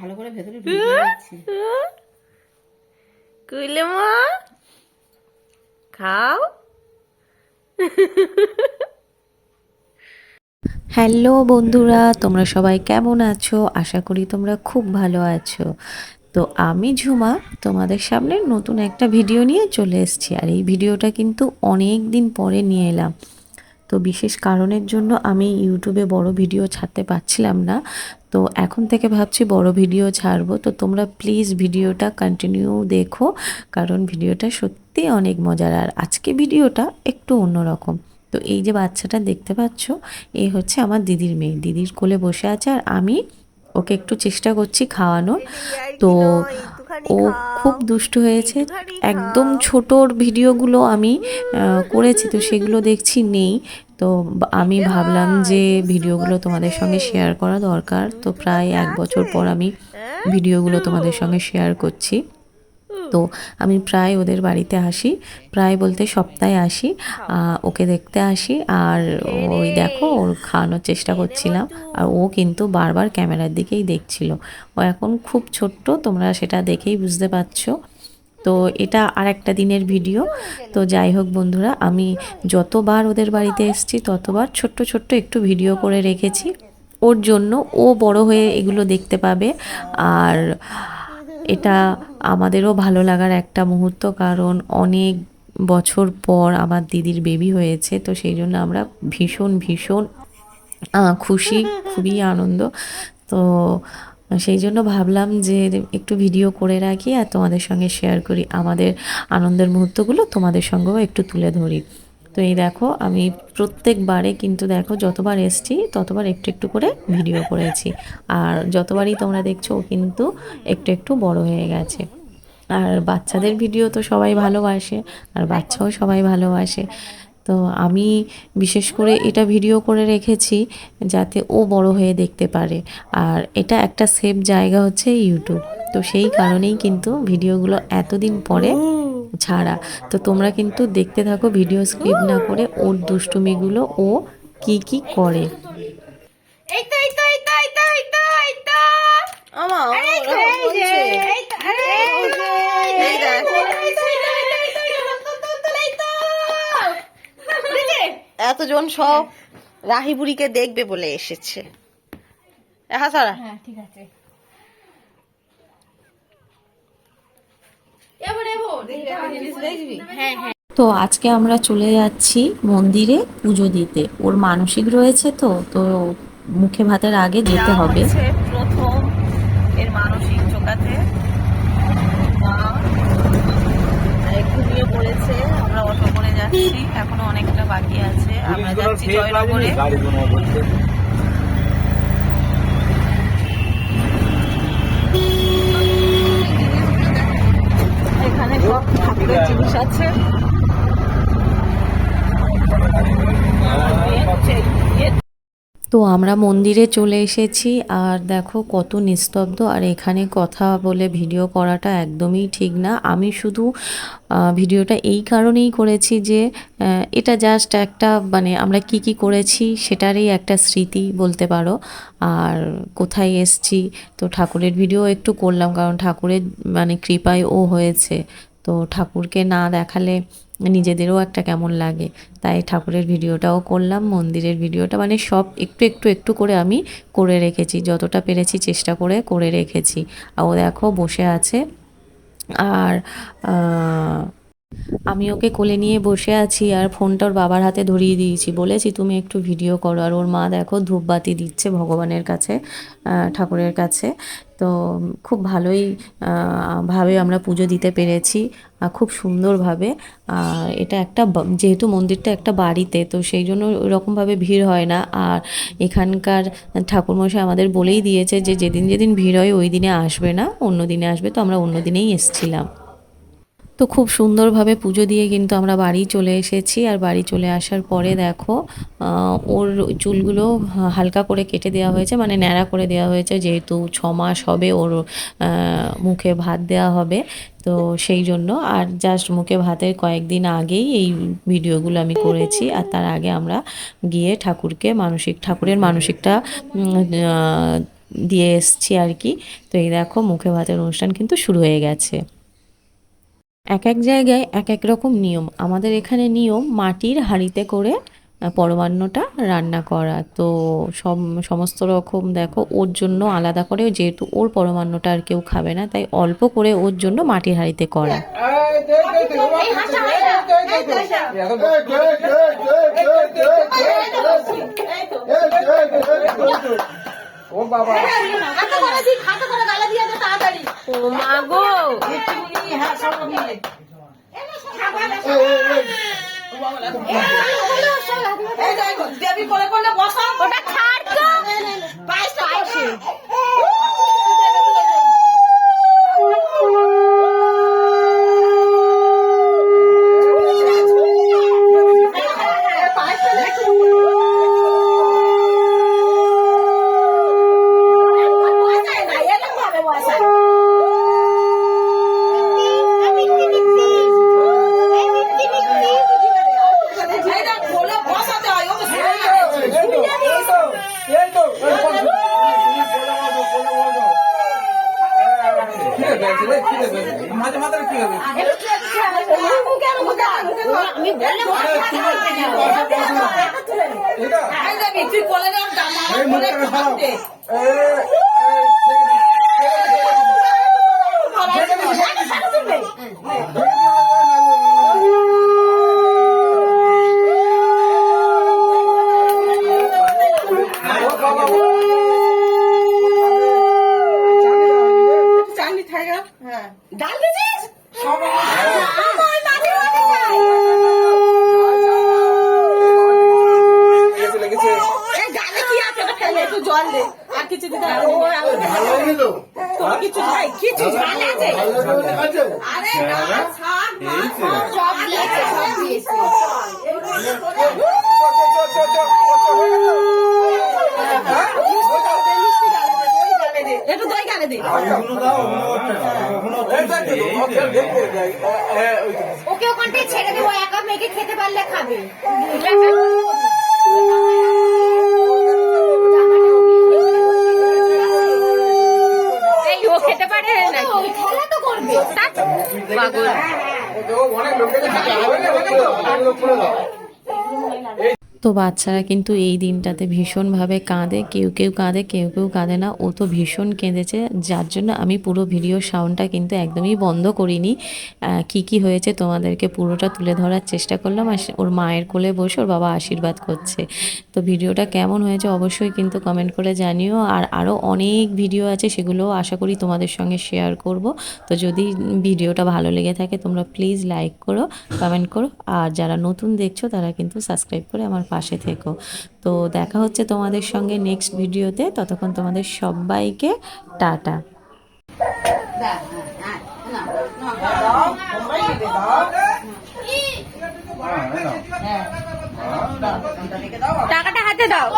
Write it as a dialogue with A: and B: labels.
A: ভালো করে ভেতরে
B: কুইলে মা খাও।
C: হ্যালো বন্ধুরা তোমরা সবাই কেমন আছো? আশা করি তোমরা খুব ভালো আছো। তো আমি, ঝুমা, তোমাদের সামনে নতুন একটা ভিডিও নিয়ে চলে এসেছি। আর এই ভিডিওটা কিন্তু অনেক দিন পরে নিয়ে এলাম। তো বিশেষ কারণের জন্য আমি ইউটিউবে বড় ভিডিও ছাড়তে পারছিলাম না। তো এখন থেকে ভাবছি বড় ভিডিও ছাড়বো। তো তোমরা প্লিজ ভিডিওটা কন্টিনিউ দেখো, কারণ ভিডিওটা সত্যি অনেক মজার। আর আজকে ভিডিওটা একটু অন্যরকম। তো এই যে বাচ্চাটা দেখতে পাচ্ছ, এ হচ্ছে আমার দিদির মেয়ে। দিদির কোলে বসে আছে আর আমি ওকে একটু চেষ্টা করছি খাওয়ানোর। তো ও খুব দুষ্ট হয়েছে। একদম ছোটোর ভিডিওগুলো আমি করেছি তো সেগুলো দেখছি নেই। তো আমি ভাবলাম যে ভিডিওগুলো তোমাদের সঙ্গে শেয়ার করা দরকার। তো প্রায় এক বছর পর আমি ভিডিওগুলো তোমাদের সঙ্গে শেয়ার করছি। তো আমি প্রায় ওদের বাড়িতে আসি। প্রায় বলতে সপ্তাহে আসি। ওকে দেখতে আসি আর ওই দেখো ওর খাওয়ানোর চেষ্টা করছিলাম। আর ও কিন্তু বারবার ক্যামেরার দিকেই দেখছিল। ও এখন খুব ছোট্ট, তোমরা সেটা দেখেই বুঝতে পারছ। তো এটা আর একটা দিনের ভিডিও। তো যাই হোক বন্ধুরা, আমি যতবার ওদের বাড়িতে এসেছি, ততবার ছোট্ট ছোট্ট একটু ভিডিও করে রেখেছি। ওর জন্য ও বড় হয়ে এগুলো দেখতে পাবে। আর এটা আমাদেরও ভালো লাগার একটা মুহূর্ত, কারণ অনেক বছর পর আমার দিদির বেবি হয়েছে, তো সেই জন্য আমরা ভীষণ ভীষণ খুশি, খুবই আনন্দ। তো সেই জন্য ভাবলাম যে একটু ভিডিও করে রাখি আর তোমাদের সঙ্গে শেয়ার করি আমাদের আনন্দের মুহূর্তগুলো, তোমাদের সঙ্গেও একটু তুলে ধরি। তো এই দেখো, আমি প্রত্যেকবারে কিন্তু দেখো যতবার এসছি, ততবার একটু একটু করে ভিডিও করেছি। আর যতবারই তোমরা দেখছ, ও কিন্তু একটু একটু বড় হয়ে গেছে। আর বাচ্চাদের ভিডিও তো সবাই ভালোবাসে, আর বাচ্চাও সবাই ভালোবাসে। তো আমি বিশেষ করে এটা ভিডিও করে রেখেছি, যাতে ও বড় হয়ে দেখতে পারে। আর এটা একটা সেফ জায়গা হচ্ছে ইউটিউব। তো সেই কারণেই কিন্তু ভিডিওগুলো এতদিন পরে ছাড়া তো তোমরা কিন্তু দেখতে থাকো ভিডিও স্কিপ না করে ওর দুষ্টুমিগুলো ও কি কি করে?
B: এতজন সব রাহি বুড়িকে দেখবে বলে এসেছে হ্যাঁ সারা
A: হ্যাঁ ঠিক আছে এবার এবার দেখবি একটা জিনিস দেখবি হ্যাঁ হ্যাঁ
C: তো আজকে আমরা চলে যাচ্ছি মন্দিরে পুজো দিতে। ওর মানসিক রয়েছে তো তো মুখে ভাতের আগে যেতে হবে।
B: প্রথম এর মানসিক চোকাতে মা ঘুমিয়ে পড়েছে আমরা অটো করে যাচ্ছি। এখনও অনেকটা বাকি আছে। আমরা যাচ্ছি জয়নগরে। ঠাকুরের জিনিস আছে।
C: তো আমরা মন্দিরে চলে এসেছি আর দেখো কত নিস্তব্ধ আর এখানে কথা বলে ভিডিও করাটা একদমই ঠিক না। আমি শুধু ভিডিওটা এই কারণেই করেছি যে এটা জাস্ট একটা মানে আমরা কি কি করেছি সেটারই একটা স্মৃতি বলতে পারো। আর কোথায় এসছি তো ঠাকুরের ভিডিও একটু করলাম কারণ ঠাকুরের মানে কৃপায় ও হয়েছে। তো ঠাকুরকে না দেখালে নিজেদেরও একটা কেমন লাগে। তাই ঠাকুরের ভিডিওটাও করলাম, মন্দিরের ভিডিওটা মানে সব একটু একটু একটু করে আমি করে রেখেছি, যতটা পেরেছি চেষ্টা করে করে রেখেছি। আর ও দেখো বসে আছে। আর আমি ওকে কোলে নিয়ে বসে আছি আর ফোনটা ওর বাবার হাতে ধরিয়ে দিয়েছি। বলেছি, তুমি একটু ভিডিও করো। আর ওর মা দেখো ধূপবাতি দিচ্ছে ভগবানের কাছে ঠাকুরের কাছে। তো খুব ভালোই ভাবে আমরা পুজো দিতে পেরেছি খুব সুন্দরভাবে। আর এটা একটা যেহেতু মন্দিরটা একটা বাড়িতে, তো সেই জন্য ওরকমভাবে ভিড় হয় না। আর এখানকার ঠাকুরমশাই আমাদের বলেই দিয়েছে যে, যেদিন যেদিন ভিড় হয়, ওই দিনে আসবে না, অন্য দিনে আসবে। তো আমরা অন্য দিনেই এসছিলাম। তো খুব সুন্দরভাবে পুজো দিয়ে কিন্তু আমরা বাড়ি চলে এসেছি। আর বাড়ি চলে আসার পরে দেখো ওর চুলগুলো হালকা করে কেটে দেওয়া হয়েছে মানে ন্যাড়া করে দেওয়া হয়েছে, যেহেতু ছ মাস হবে ওর মুখে ভাত দেওয়া হবে, তো সেই জন্য। আর জাস্ট মুখে ভাতের কয়েকদিন আগেই এই ভিডিওগুলো আমি করেছি, আর তার আগে আমরা গিয়ে ঠাকুরকে মানসিক, ঠাকুরের মানসিকটা দিয়ে এসছি আর কি। তো এই দেখো, মুখে ভাতের অনুষ্ঠান কিন্তু শুরু হয়ে গেছে। এক এক জায়গায় এক এক রকম নিয়ম আমাদের এখানে নিয়ম মাটির হাঁড়িতে করে পরমান্নটা রান্না করা তো সব সমস্ত রকম দেখো ওর জন্য আলাদা করে যেহেতু ওর পরমান্নটা আর কেউ খাবে না তাই অল্প করে ওর জন্য মাটির হাঁড়িতে করা
D: ও বাবা
B: মা গো।
A: হ্যাঁ দেবী করে করে বসা
B: ওটা ছাড় তো।
A: পায়েসে বসাতে হয় ও তো
D: এই তো এই তো কি রে বেশি রে কি রে বেশি মাঝে মাঝে কি হবে
A: আমি বললে তুই বলে দে জামা
D: এই
A: বলে
D: মুখটা খাও
A: দে চাকরি থাকে হ্যাঁ ডাল দিছিস আমার মাঝে মাঝে যাই এই গালে কি আছে ওটা ফেলে একটু জল দে আর কিছু দিতে তোর কিছু নাই কিছু ঝাল আছে? আরে ডাল, শাক, সব দিয়েছে সব দিয়েছে। একটু দই গালে দে। ওকে ওখানটায় ছেড়ে দেবো একা মেয়েকে খেতে পারলে খাবে
B: এই ও খেতে পারে না
A: ওই খেলা তো করবে
B: পাগল
D: অনেক লোকের অনেক লোক করে দাও
C: তো বাচ্চারা কিন্তু এই দিনটাতে ভীষণভাবে কাঁদে, কেউ কেউ কাঁদে, কেউ কেউ কাঁদে না। ও তো ভীষণ কেঁদেছে, যার জন্য আমি পুরো ভিডিও সাউন্ডটা কিন্তু একদমই বন্ধ করিনি। কি কি হয়েছে তোমাদেরকে পুরোটা তুলে ধরার চেষ্টা করলাম। আর ওর মায়ের কোলে বসে ওর বাবা আশীর্বাদ করছে। তো ভিডিওটা কেমন হয়েছে অবশ্যই কিন্তু কমেন্ট করে জানিও। আর আরও অনেক ভিডিও আছে সেগুলো আশা করি তোমাদের সঙ্গে শেয়ার করব। তো যদি ভিডিওটা ভালো লেগে থাকে তোমরা প্লিজ লাইক করো কমেন্ট করো। আর যারা নতুন দেখছ তারা কিন্তু সাবস্ক্রাইব করে আমার পাশে থেকো। তো দেখা হচ্ছে তোমাদের সঙ্গে নেক্সট ভিডিওতে। ততক্ষণ তোমাদের সবাইকে টাটা।
B: টাকাটা হাতে দাও।